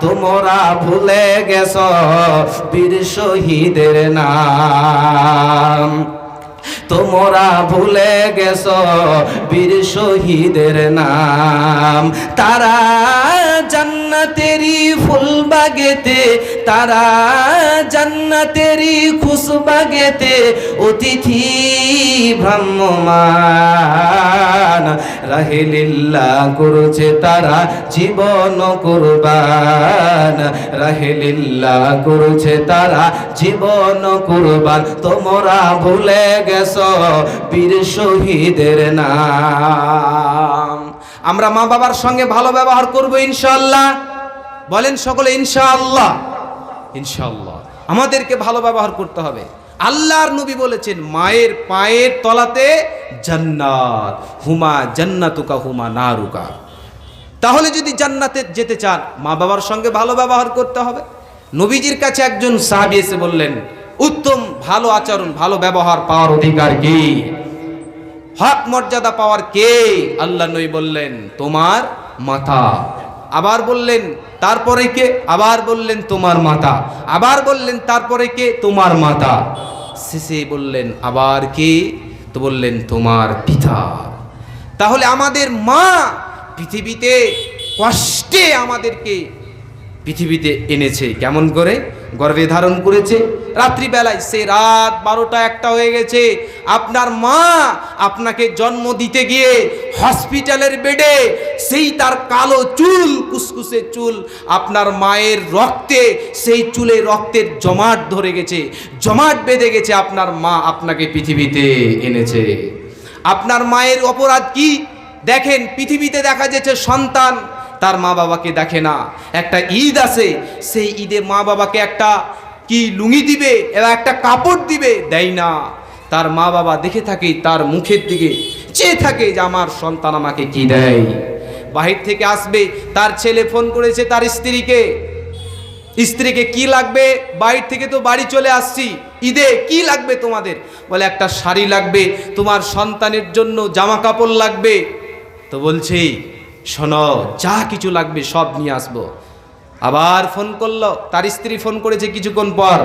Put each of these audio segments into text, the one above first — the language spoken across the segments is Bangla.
তোমরা ভুলে গেছ বীর শহীদের নাম। তোমরা ভুলে গেছ বীর শহীদের নাম। তারা জান্নাতেরি ফুল বাগেতে তারা জান্নাতেরি খুশবাগেতে অতিথি ভ্রাম্যমান। রাহেলিল্লা করছে তারা জীবন কুরবান। রাহেলিল্লা করছে তারা জীবন কুরবান। তোমরা ভুলে গেছ বীর শহীদের নাম। আমরা মা বাবার সঙ্গে ভালো ব্যবহার করব ইনশাআল্লাহ। বলেন সকলে ইনশাআল্লাহ। ইনশাআল্লাহ। আমাদেরকে ভালো ব্যবহার করতে হবে। আল্লাহর নবী বলেছেন মায়ের পায়ের তলাতে জান্নাত হুমা জান্নাতুকা হুমা নারুকা। তাহলে যদি জান্নাতে যেতে চান মা বাবার সঙ্গে ভালো ব্যবহার করতে হবে। নবীজির কাছে একজন সাহাবি এসে বললেন উত্তম ভালো আচরণ ভালো ব্যবহার পাওয়ার অধিকার কি? হক মর্যাদা পাওয়ার কে? আল্লাহ নবী বললেন, তোমার মাথা আবার বললেন, তারপরে কে? আবার বললেন, তোমার মাতা। আবার বললেন, তারপরে কে? তোমার মাতা। শেষে বললেন, আবার কে? তো বললেন, তোমার পিতা। তাহলে আমাদের মা পৃথিবীতে কষ্টে আমাদেরকে পৃথিবীতে এনেছে, কেমন করে? গর্ভে ধারণ করেছে। রাত্রিবেলায় সে রাত বারোটা একটা হয়ে গেছে। আপনার মা আপনাকে জন্ম দিতে গিয়ে হসপিটালের বেডে সেই তার কালো চুল, কুসকুসে চুল, আপনার মায়ের রক্তে সেই চুলে রক্তের জমাট ধরে গেছে। জমাট বেঁধে গেছে আপনার মা আপনাকে পৃথিবীতে এনেছে। আপনার মায়ের অপরাধ কি? দেখেন, পৃথিবীতে দেখা যাচ্ছে সন্তান তার মা বাবাকে দেখে না। একটা ঈদ আছে, সেই ঈদে মা বাবাকে একটা কি লুঙ্গি দিবে এবার একটা কাপড় দিবে, দেয় না। তার মা বাবা দেখে থাকে, তার মুখের দিকে চেয়ে থাকে যে আমার সন্তান আমাকে কি দেয়। বাহির থেকে আসবে, তার ছেলে ফোন করেছে তার স্ত্রীকে। স্ত্রীকে, কি লাগবে? বাইর থেকে তো বাড়ি চলে আসছি। ঈদে কি লাগবে তোমাদের? বলে, একটা শাড়ি লাগবে, তোমার সন্তানের জন্য জামা কাপড় লাগবে। তো বলছি শোনো, যা কিছু লাগবে সব নিয়ে আসব। আবার ফোন করল, তার স্ত্রী ফোন করেছে কিছুক্ষণ পর।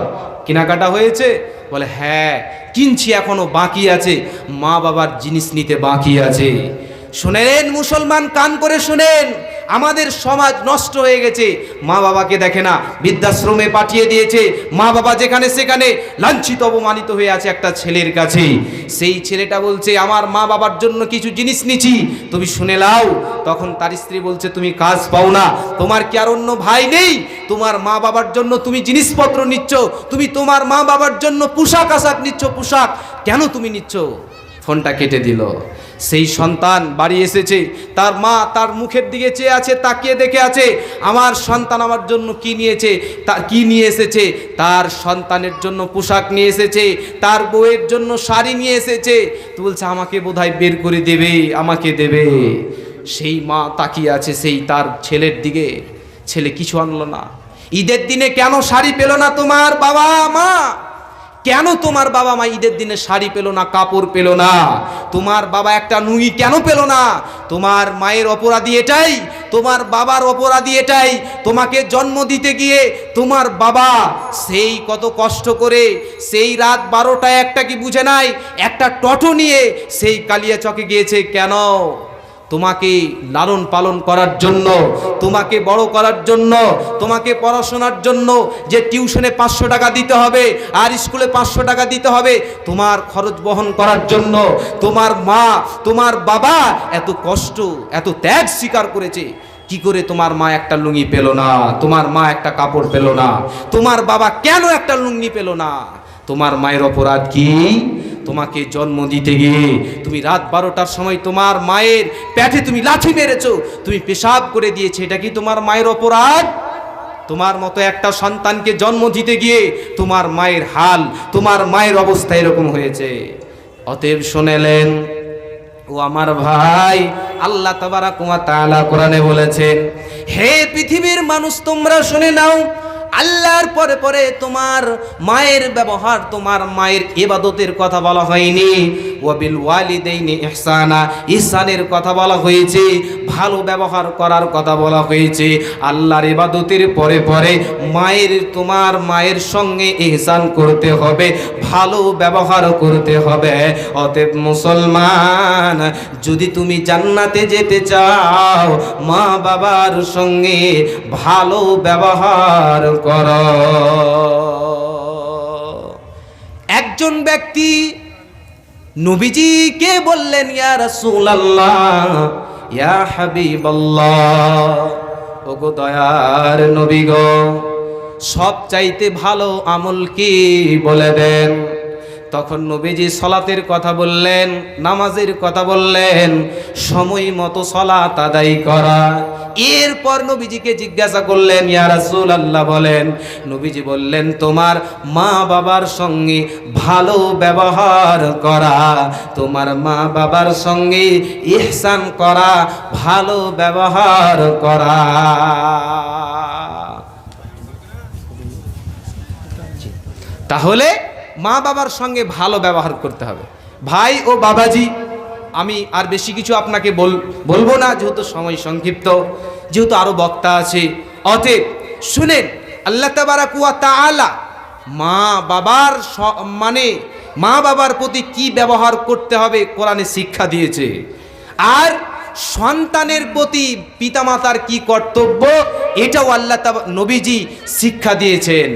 কেনাকাটা হয়েছে? বলে হ্যাঁ কিনছি এখনও, বাকি আছে। মা বাবার জিনিস নিতে বাকি আছে। শোনেন, মুসলমান কান করে শোনেন, আমাদের সমাজ নষ্ট হয়ে গেছে। মা বাবাকে দেখে না, বৃদ্ধাশ্রমে পাঠিয়ে দিয়েছে। মা বাবা যেখানে সেখানে লাঞ্ছিত, অপমানিত হয়ে আছে একটা ছেলের কাছে। সেই ছেলেটা বলছে, আমার মা বাবার জন্য কিছু জিনিস নিছি তুমি শুনে লাও তখন তার স্ত্রী বলছে, তুমি কাজ পাও না, তোমার কি আর অন্য ভাই নেই? তোমার মা বাবার জন্য তুমি জিনিসপত্র নিচ্ছ, তুমি তোমার মা বাবার জন্য পোশাক আশাক নিচ্ছ, পোশাক কেন তুমি নিচ্ছ? ফোনটা কেটে দিল। সেই সন্তান বাড়ি এসেছে, তার মা তার মুখের দিকে চেয়ে আছে, তাকিয়ে দেখে আছে, আমার সন্তান আমার জন্য কি নিয়েছে, তা কি নিয়ে এসেছে, তার সন্তানের জন্য পোশাক নিয়ে এসেছে, তার বউয়ের জন্য শাড়ি নিয়ে এসেছে, তো বলছে, আমাকে বোধহয় বের করে দেবে, আমাকে দেবে। সেই মা তাকিয়ে আছে, সেই তার ছেলের দিকে, ছেলে, কিছু আনলো না। ঈদের দিনে কেন শাড়ি পেল না তোমার বাবা মা কেন তোমার বাবা মা ঈদের দিনে শাড়ি পেল না, কাপড় পেল না? তোমার বাবা একটা নুঙ্গি কেন পেল না? তোমার মায়ের অপরাধী এটাই, তোমার বাবার অপরাধী এটাই, তোমাকে জন্ম দিতে গিয়ে তোমার বাবা সেই কত কষ্ট করে, সেই রাত বারোটায় একটা কি বুঝে নাই? একটা টটো নিয়ে সেই কালিয়া চকে গিয়েছে। কেন? তোমাকে লালন পালন করার জন্য, তোমাকে বড় করার জন্য, তোমাকে পড়াশোনার জন্য যে টিউশনে পাঁচশো টাকা দিতে হবে আর স্কুলে পাঁচশো টাকা দিতে হবে, তোমার খরচ বহন করার জন্য তোমার মা, তোমার বাবা এত কষ্ট, এত ত্যাগ স্বীকার করেছে। কি করে তোমার মা একটা লুঙ্গি পেল না? তোমার মা একটা কাপড় পেল না? তোমার বাবা কেন একটা লুঙ্গি পেল না? তোমার মায়ের অপরাধ কি? তোমাকে জন্ম দিতে গিয়ে তুমি রাত বারোটার সময় তোমার মায়ের প্যাঠে তুমি লাঠি মেরেছো, তুমি পেশাব করে দিয়েছে, এটা কি তোমার মায়ের অপরাধ? তোমার মতো একটা সন্তানকে জন্ম দিতে গিয়ে তোমার মায়ের হাল, তোমার মায়ের অবস্থা এরকম হয়েছে। অতএব শোনেলেন, ও আমার ভাই, আল্লাহ তাবারাক ওয়া তাআলা কোরআনে বলেছেন, হে পৃথিবীর মানুষ, তোমরা শুনে নাও আল্লাহর পরে পরে তোমার মায়ের ব্যবহার তোমার মায়ের এবাদতের কথা বলা হয়নি। ওয়াবিল ওয়ালিদাইনি ইহসানা। ইহসানের কথা বলা হয়েছে, ভালো ব্যবহার করার কথা বলা হয়েছে। আল্লাহর ইবাদতের পরে পরে মায়ের, তোমার মায়ের সঙ্গে ইহসান করতে হবে, ভালো ব্যবহার করতে হবে। অতএব মুসলমান, যদি তুমি জান্নাতে যেতে চাও, মা বাবার সঙ্গে ভালো ব্যবহার করো। একজন ব্যক্তি নবীজিকে বললেন, ইয়া রাসূলুল্লাহ, ইয়া হাবিবাল্লাহ, ওগো দয়ার নবী গো সব চাইতে ভালো আমল কি বলে দেন? তখন নবীজি সলাতের কথা বললেন, নামাজের কথা বললেন, সময় মতো সলাত আদায় করা। এরপর নবীজিকে জিজ্ঞাসা করলেন, ইয়া রাসূল আল্লাহ বলেন, নবীজি বললেন, তোমার মা বাবার সঙ্গে ভালো ব্যবহার করা, তোমার মা বাবার সঙ্গে ইহসান করা, ভালো ব্যবহার করা। তাহলে মা বাবার সঙ্গে ভালো ব্যবহার করতে হবে। ভাই ও বাবাজি, আমি আর বেশি কিছু আপনাকে বল, বলব না, যেহেতু সময় সংক্ষিপ্ত, যেহেতু আরও বক্তা আছে। অতএব শুনেন, আল্লাহ তাবারাকুয়া তাআলা মা বাবার মানে মা বাবার প্রতি কি ব্যবহার করতে হবে কোরআনে শিক্ষা দিয়েছে। আর সন্তানের প্রতি পিতামাতার কি কর্তব্য, এটাও আল্লাহ নবীজি শিক্ষা দিয়েছেন।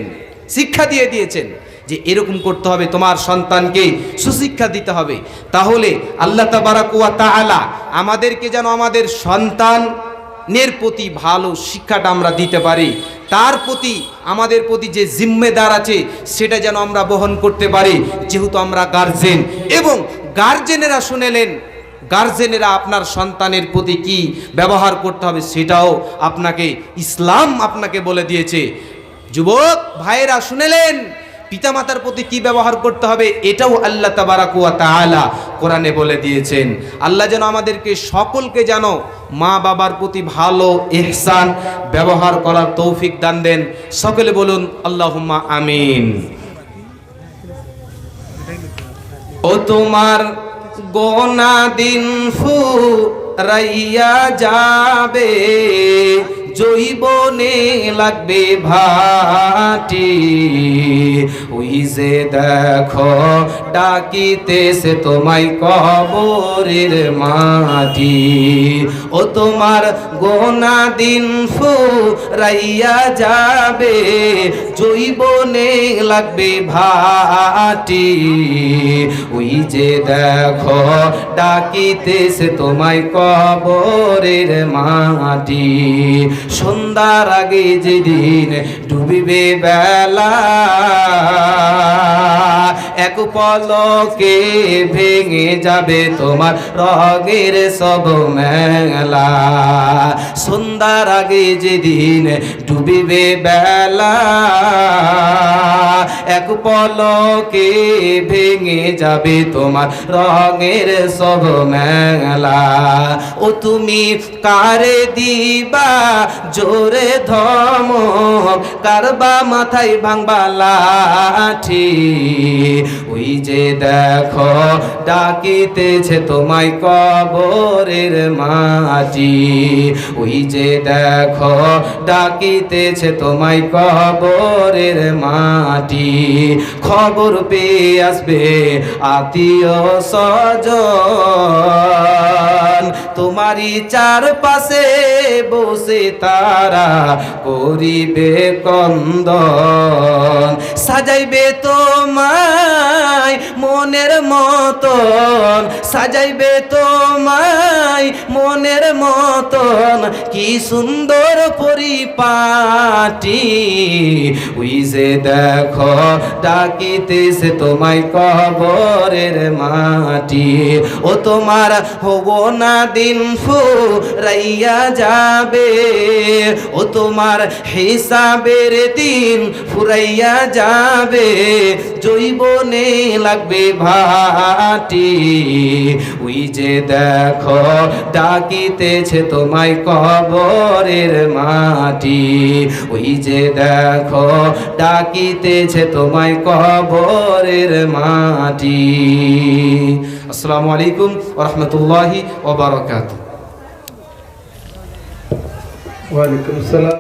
শিক্ষা দিয়ে দিয়েছেন। যে এরকম করতে হবে তোমার সন্তানকে সুশিক্ষা দিতে হবে। তাহলে আল্লাহ তাবারাকুয়া তাআলা আমাদেরকে যেন আমাদের সন্তানের প্রতি ভালো শিক্ষাটা আমরা দিতে পারি। তার প্রতি, আমাদের প্রতি যে জিম্মেদার আছে, সেটা যেন আমরা বহন করতে পারি। যেহেতু আমরা গার্জেন এবং গার্জেনেরা শুনেলেন গার্জেনেরা আপনার সন্তানের প্রতি কি ব্যবহার করতে হবে সেটাও আপনাকে ইসলাম আপনাকে বলে দিয়েছে। যুবক, ভাইয়েরা শুনেলেন পিতামাতার প্রতি কি ব্যবহার করতে হবে, এটাও আল্লাহ তাবারাকুয়া তাআলা কোরআনে বলে দিয়েছেন। আল্লাহ যেন আমাদেরকে সকলকে যেন মা বাবার প্রতি ভালো ইহসান ব্যবহার করার তৌফিক দান দেন। সকলে বলুন, আল্লাহুম্মা আমিন। ও তোমার গোনা দিন ফু রাইয়া যাবে জৈবনে লাগবে ভাটি। ওই যে দেখো, ডাকিতেছে তোমায় কবরের মাটি। ও তোমার গোনা দিন ফু রাইয়া যাবে, জৈবনে লাগবে ভাটি। ওই যে দেখো, ডাকিতেছে তোমায় কবরের মাটি। সন্ধ্যার আগে যেদিন ডুবিবে বেলা, এক পলকে ভেঙে যাবে তোমার রগের সব মেলা। সন্ধ্যার আগে যেদিন ডুবিবে বেলা, এক পলকে ভেঙে যাবে তোমার রঙের সব মেলা। ও তুমি কারে দিবা? জোরে ধমক, কারবা মাথায় ভাঙবা লাঠি। ওই যে দেখো, ডাকিতেছে তোমায় কবরের মাটি ওই যে দেখো, ডাকিতেছে তোমায় কবরের মাটি খবর পেয়ে আসবে আত্মীয় স্বজন। তোমারই চারপাশে বসে তারা করিবে কন্দন। সাজাইবে তোমায় মনের মতন। সাজাইবে তোমায় মনের মতন। কি সুন্দর পরিপাটি। ওই যে দেখো, ডাকিতেছে তোমায় কবরের মাটি। ও তোমার হব না দিন ফু রাইয়া যাবে। ও তোমার হিসাবের দিন ফুরাইয়া যাবে। জৈবনে লাগবে ভাটি। ওই যে দেখো ডাকিতেছে তোমায় কবরের মাটি। ওই যে দেখো, ডাকিতেছে তোমায় কবরের মাটি। আসসালামু আলাইকুম রহমতুল্লাহি ওবরাকাত। ওয়ালাইকুম আসসালাম।